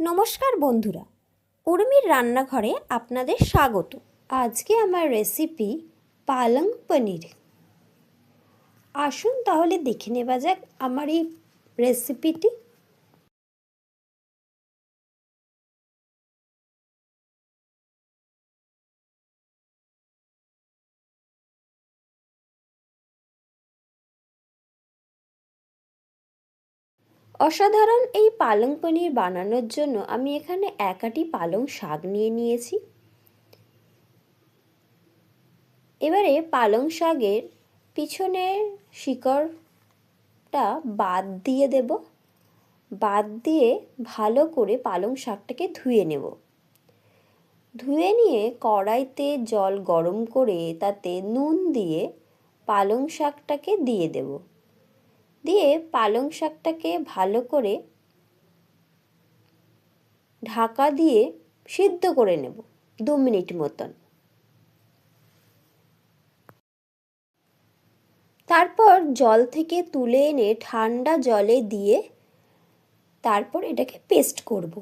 নমস্কার বন্ধুরা। উর্মির রান্নাঘরে আপনাদের স্বাগত। আজকে আমার রেসিপি পালং পনির। আসুন তাহলে দেখে নেওয়া যাক আমার এই রেসিপিটি অসাধারণ এই পালং পনির বানানোর জন্য আমি এখানে একাটি পালং শাক নিয়ে নিয়েছি। এবারে পালং শাকের পিছনের শিকড়টা বাদ দিয়ে দেব। বাদ দিয়ে ভালো করে পালং শাকটাকে ধুয়ে নেব। ধুয়ে নিয়ে কড়াইতে জল গরম করে তাতে নুন দিয়ে পালং শাকটাকে দিয়ে দেবো। দিয়ে পালং শাকটাকে ভালো করে ঢাকা দিয়ে সিদ্ধ করে নেব দু মিনিট মতন। তারপর জল থেকে তুলে এনে ঠান্ডা জলে দিয়ে তারপর এটাকে পেস্ট করব।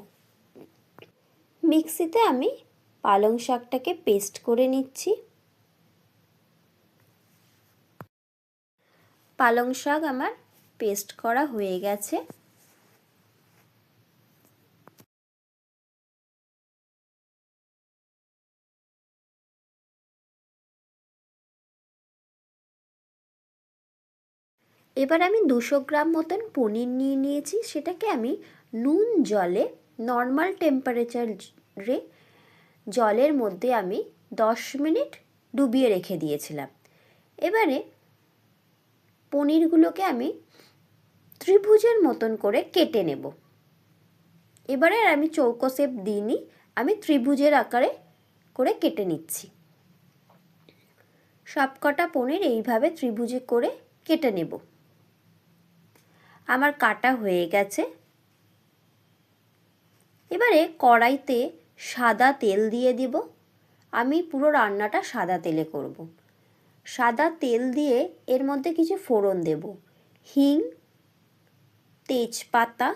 মিক্সিতে আমি পালং শাকটাকে পেস্ট করে নিচ্ছি। পালং শাক আমার পেস্ট করা হয়ে গেছে। এবার আমি দুশো গ্রাম মতন পনির নিয়ে নিয়েছি। সেটাকে আমি নুন জলে নর্মাল টেম্পারেচারে জলের মধ্যে আমি দশ মিনিট ডুবিয়ে রেখে দিয়েছিলাম। এবারে পনিরগুলোকে আমি ত্রিভুজের মতন করে কেটে নেব। এবারে আমি চৌকো শেপ দিইনি, আমি ত্রিভুজের আকারে করে কেটে নিচ্ছি। সবকটা পনির এইভাবে ত্রিভুজে করে কেটে নেব। আমার কাটা হয়ে গেছে। এবারে কড়াইতে সাদা তেল দিয়ে দিব। আমি পুরো রান্নাটা সাদা তেলে করব। সাদা তেল দিয়ে এর মধ্যে কিছু ফোড়ন দেব। হিং তেজপাতা,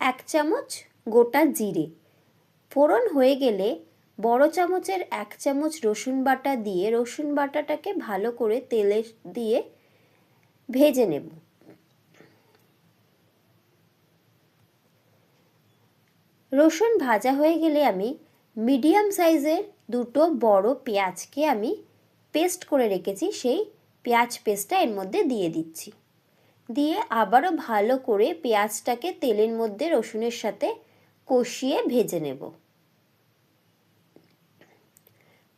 এক চামচ গোটা জিরে। ফোড়ন হয়ে গেলে বড় চামচের এক চামচ রসুন বাটা দিয়ে, রসুন বাটাটাকে ভালো করে তেলে দিয়ে ভেজে নেব। রসুন ভাজা হয়ে গেলে আমি মিডিয়াম সাইজের দুটো বড় পেঁয়াজকে আমি পেস্ট করে রেখেছি, সেই পেঁয়াজ পেস্টটা এর মধ্যে দিয়ে দিচ্ছি। দিয়ে আবারও ভালো করে পেঁয়াজটাকে তেলের মধ্যে রসুনের সাথে কষিয়ে ভেজে নেব।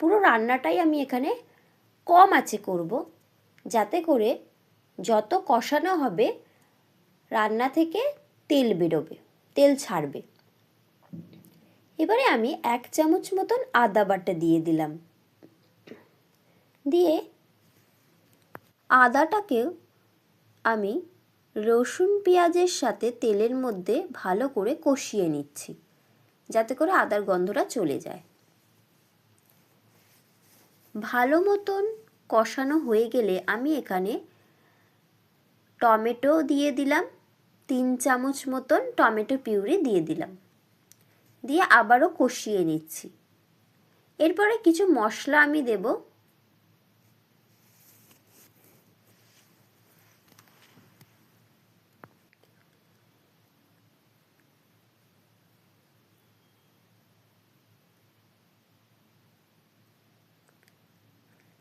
পুরো রান্নাটাই আমি এখানে কম আছে করব, যাতে করে যত কষানো হবে রান্না থেকে তেল বেরোবে, তেল ছাড়বে। এবারে আমি এক চামচ মতন আদা বাটা দিয়ে দিলাম। দিয়ে আদাটাকেও আমি রসুন পেঁয়াজের সাথে তেলের মধ্যে ভালো করে কষিয়ে নিচ্ছি, যাতে করে আদার গন্ধটা চলে যায়। ভালো মতন কষানো হয়ে গেলে আমি এখানে টমেটো দিয়ে দিলাম, তিন চামচ মতন টমেটো পিউরি দিয়ে দিলাম। দিয়ে আবারও কষিয়ে নিচ্ছি। এরপরে কিছু মশলা আমি দেব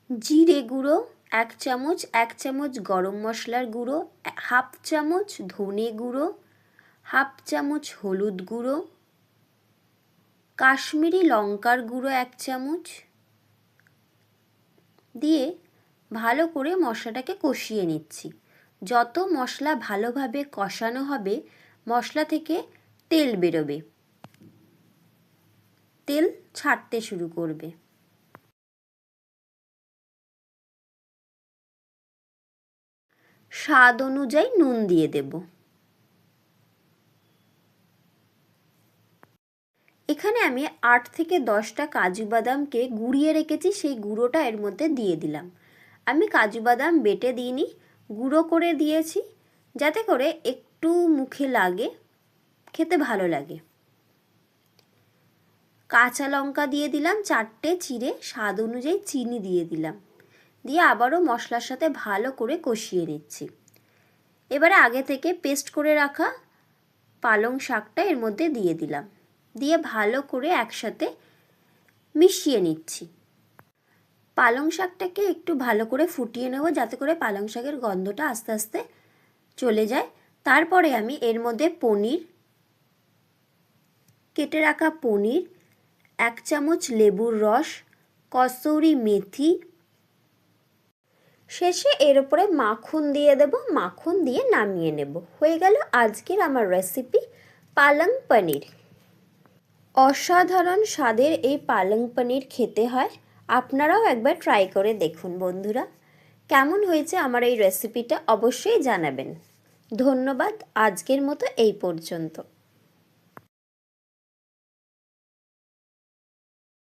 জিরে গুঁড়ো, এক চামচ এক চামচ গরম মশলার গুঁড়ো, হাফ চামচ ধনে গুঁড়ো, হাফ চামচ হলুদ গুঁড়ো, কাশ্মীরি লঙ্কার গুঁড়ো এক চামচ দিয়ে ভালো করে মশলাটাকে কষিয়ে নিচ্ছি। যত মশলা ভালোভাবে কষানো হবে, মশলা থেকে তেল বেরোবে। তেল ছাড়তে শুরু করবে। স্বাদ অনুযায়ী নুন দিয়ে দেব। এখানে আমি আট থেকে দশটা কাজু বাদামকে গুঁড়িয়ে রেখেছি, সেই গুঁড়োটা এর মধ্যে দিয়ে দিলাম। আমি কাজু বাদাম বেটে দিইনি, গুঁড়ো করে দিয়েছি যাতে করে একটু মুখে লাগে, খেতে ভালো লাগে। কাঁচা লঙ্কা দিয়ে দিলাম, চারটে চিড়ে, স্বাদ অনুযায়ী চিনি দিয়ে দিলাম। দিয়ে আবারও মশলার সাথে ভালো করে কষিয়ে নিচ্ছি। এবারে আগে থেকে পেস্ট করে রাখা পালং শাকটা এর মধ্যে দিয়ে দিলাম। দিয়ে ভালো করে একসাথে মিশিয়ে নিচ্ছি। পালং শাকটাকে একটু ভালো করে ফুটিয়ে নেব যাতে করে পালং শাকের গন্ধটা আস্তে আস্তে চলে যায়। তারপরে আমি এর মধ্যে পনির, কেটে রাখা পনির, এক চামচ লেবুর রস কসৌরি মেথি শেষে এর উপরে মাখন দিয়ে দেব, মাখন দিয়ে নামিয়ে নেব। হয়ে গেল আজকের আমার রেসিপি পালং পনির। অসাধারণ স্বাদের এই পালং পনির খেতে হয়। আপনারাও একবার ট্রাই করে দেখুন বন্ধুরা। কেমন হয়েছে আমার এই রেসিপিটা অবশ্যই জানাবেন। ধন্যবাদ আজকের মতো এই পর্যন্ত।